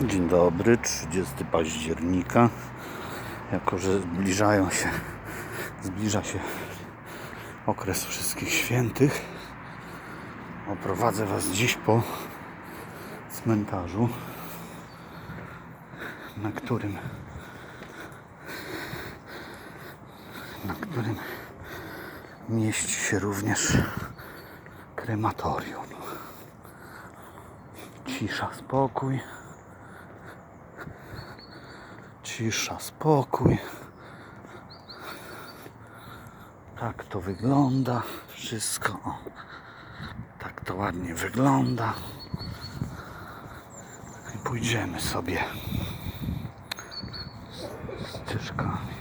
Dzień dobry, 30 października. Jako, że zbliżają się, zbliża się okres wszystkich świętych, oprowadzę Was dziś po cmentarzu, na którym na którym mieści się również krematorium. Cisza, spokój. Cisza, spokój. Tak to wygląda. Wszystko. Tak to ładnie wygląda. I pójdziemy sobie ścieżkami.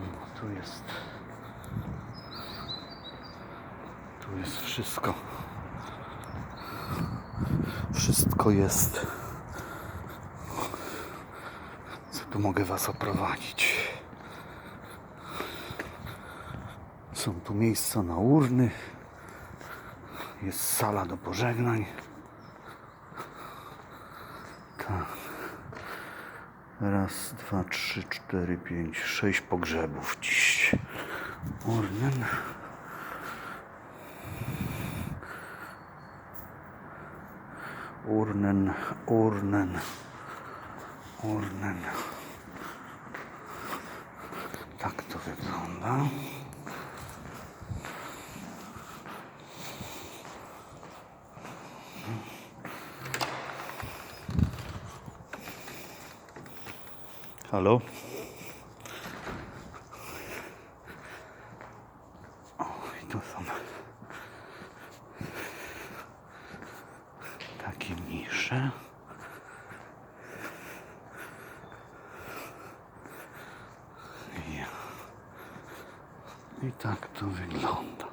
No, tu jest. Tu jest wszystko. Wszystko jest. Mogę Was oprowadzić? Są tu miejsca na urny. Jest sala do pożegnań. Tak. Raz, dwa, trzy, cztery, pięć, sześć pogrzebów dziś. Urnen. Urnen, urnen, urnen. Tak to wygląda. Halo? O, i tu są takie mniejsze. Ja. I tak to wygląda.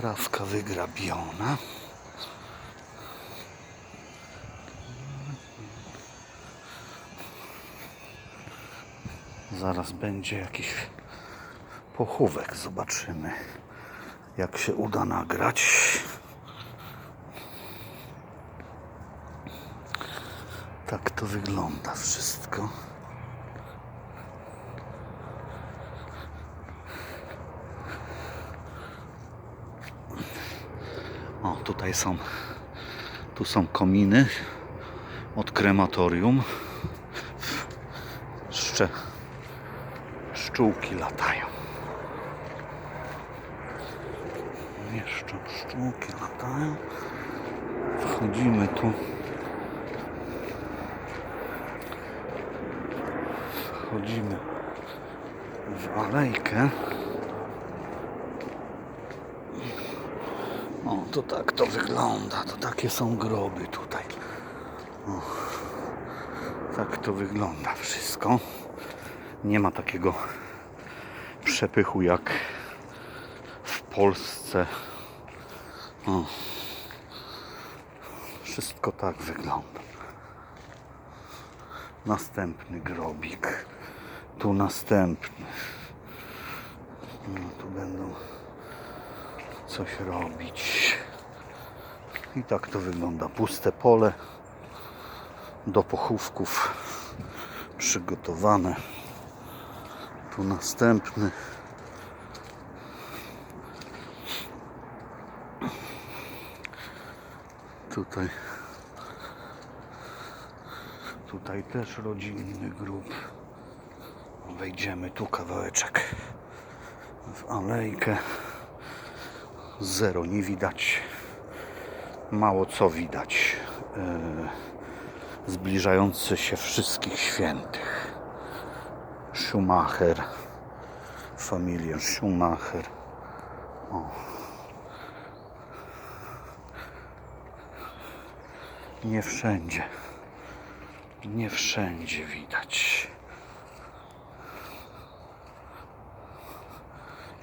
Trawka wygrabiona. Zaraz będzie jakiś pochówek. Zobaczymy, jak się uda nagrać. Tak to wygląda wszystko. Tutaj są tu są kominy od krematorium. Szcze, szczółki latają. Jeszcze szczółki latają. Wchodzimy tu. Wchodzimy w alejkę. To tak to wygląda. To takie są groby tutaj. Tak to wygląda wszystko. Nie ma takiego przepychu jak w Polsce. Wszystko tak wygląda. Następny grobik. Tu następny. No, tu będą coś robić. I tak to wygląda. Puste pole do pochówków przygotowane. Tu następny. Tutaj tutaj też rodzinny grób. Wejdziemy tu kawałeczek w alejkę zero nie widać mało co widać e, zbliżający się wszystkich świętych Schumacher familia Schumacher o. nie wszędzie nie wszędzie widać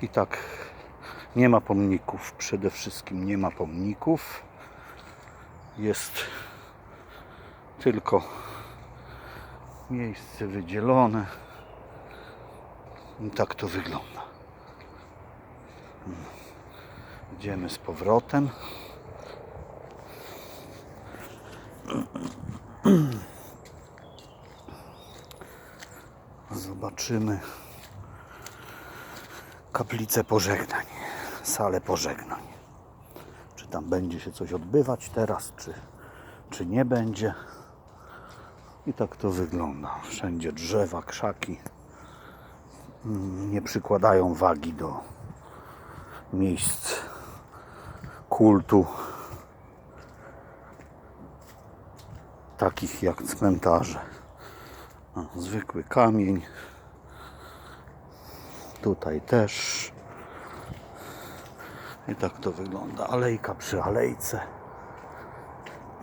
i tak Nie ma pomników, przede wszystkim nie ma pomników. Jest tylko miejsce wydzielone. I tak to wygląda. Idziemy z powrotem. Zobaczymy kaplicę pożegnań, salę pożegnań. Czy tam będzie się coś odbywać teraz, czy, czy nie będzie. I tak to wygląda. Wszędzie drzewa, krzaki. Nie przykładają wagi do miejsc kultu, takich jak cmentarze. Zwykły kamień. Tutaj też. I tak to wygląda. Alejka przy alejce.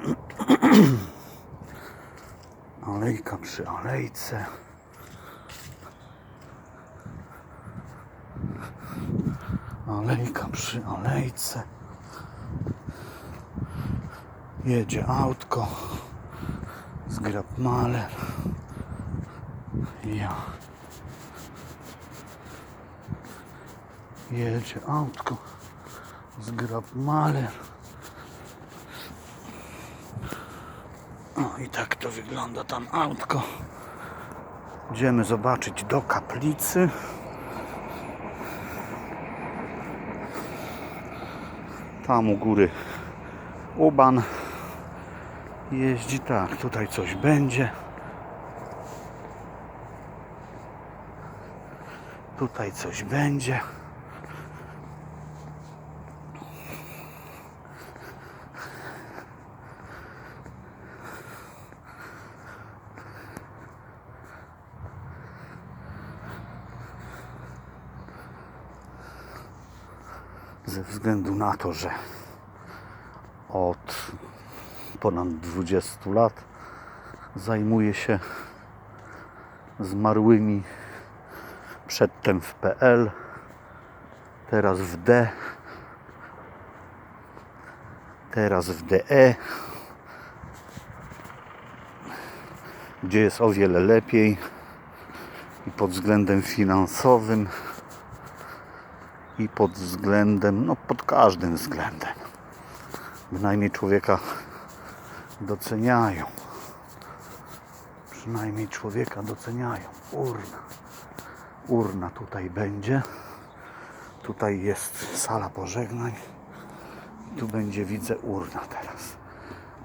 Alejka przy alejce. Alejka przy alejce. Jedzie autko. Zgrab maler. Ja. Jedzie autko. Zgrab maler. O i tak to wygląda tam autko. Idziemy zobaczyć do kaplicy. Tam u góry Uban jeździ. Tak, tutaj coś będzie. Tutaj coś będzie. Względu na to, że od ponad 20 lat zajmuję się zmarłymi przedtem w PL, teraz w D, teraz w DE, gdzie jest o wiele lepiej i pod względem finansowym i pod względem, no pod każdym względem. Bynajmniej człowieka doceniają. Przynajmniej człowieka doceniają. Urna. Urna tutaj będzie. Tutaj jest sala pożegnań. Tu będzie, widzę, urna teraz.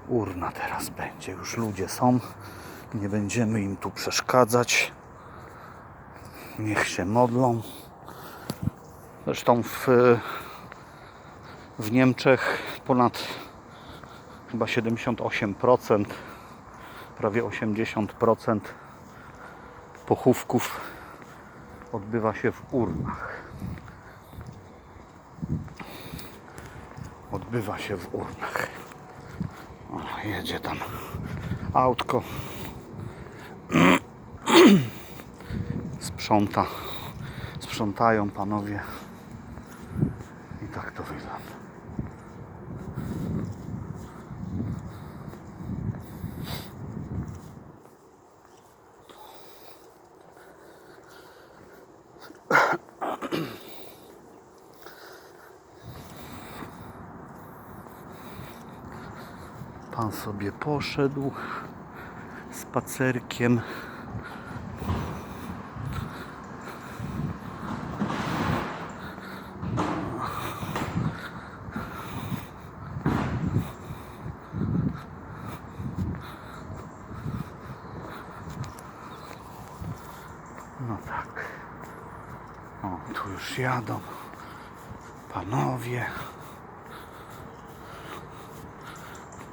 Urna teraz będzie. Już ludzie są. Nie będziemy im tu przeszkadzać. Niech się modlą. Zresztą w, w Niemczech ponad chyba 78%, prawie 80% pochówków odbywa się w urnach. Odbywa się w urnach. O, jedzie tam autko. Sprząta. Sprzątają panowie. To. Pan sobie poszedł spacerkiem. No tak. O, tu już jadą panowie.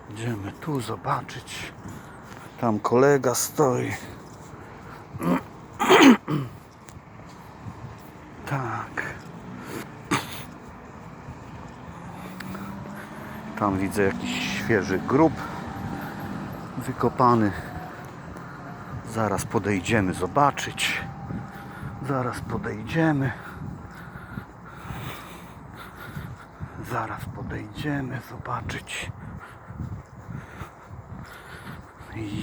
Idziemy tu zobaczyć. Tam kolega stoi. Tak. Tam widzę jakiś świeży grób wykopany. Zaraz podejdziemy zobaczyć. Zaraz podejdziemy. Podejdziemy zobaczyć.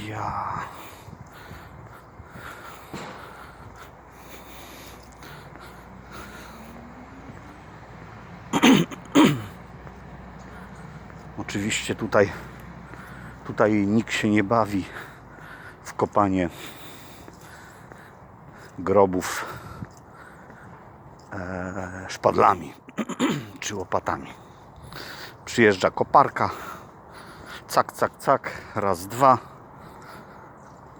Ja. Oczywiście tutaj, tutaj nikt się nie bawi w kopanie grobów e, szpadlami czy łopatami. Przyjeżdża koparka, cak, cak, cak, raz, dwa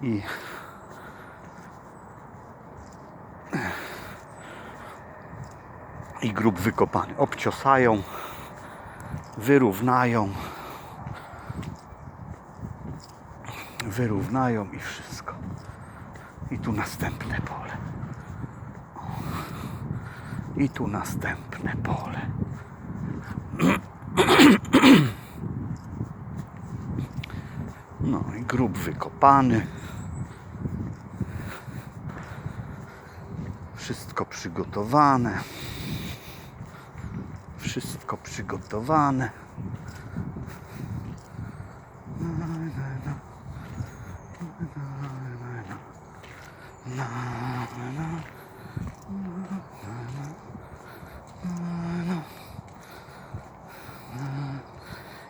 i i grób wykopany. Obciosają, wyrównają, wyrównają i wszystko. I tu następne pole. I tu następne pole. No i grób wykopany. Wszystko przygotowane. Wszystko przygotowane.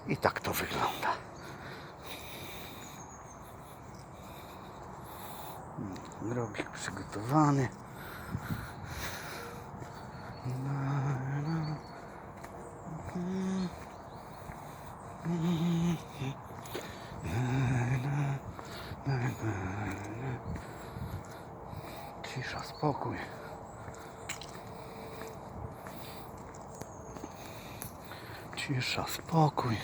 I tak to wygląda. Grobik przygotowany. Cisza, spokój. Cisza, spokój.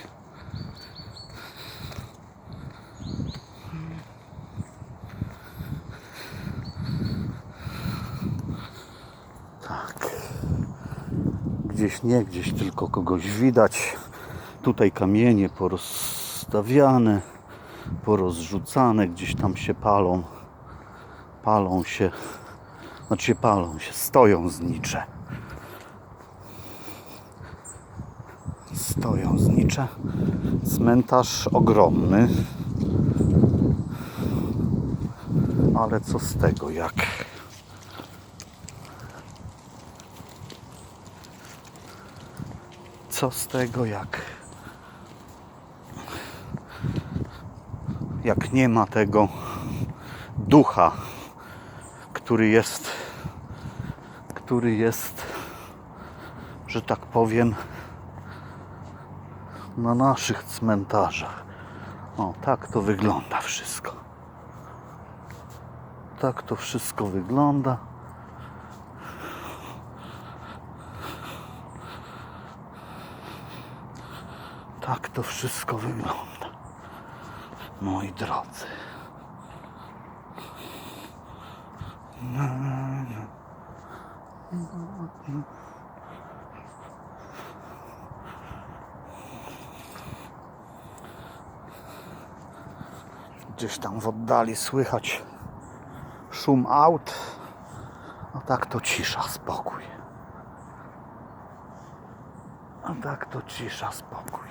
Gdzieś nie, gdzieś tylko kogoś widać. Tutaj kamienie porozstawiane, porozrzucane, gdzieś tam się palą. Palą się, znaczy się palą się, stoją znicze. Stoją znicze. Cmentarz ogromny. Ale co z tego, jak co z tego, jak jak nie ma tego ducha, który jest który jest że tak powiem na naszych cmentarzach. O, tak to wygląda wszystko. Tak to wszystko wygląda. Tak to wszystko wygląda. Moi drodzy. Gdzieś tam w oddali słychać szum aut. A tak to cisza, spokój. A tak to cisza, spokój.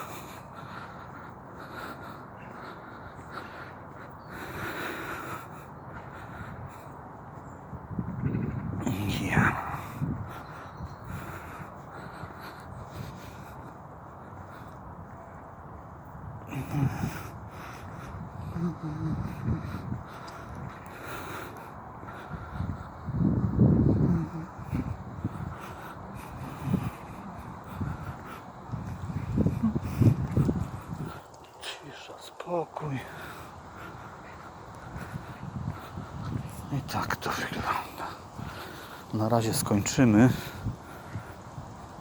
tak to wygląda. Na razie skończymy.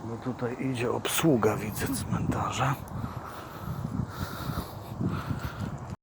Bo tutaj idzie obsługa, widzę, cmentarza.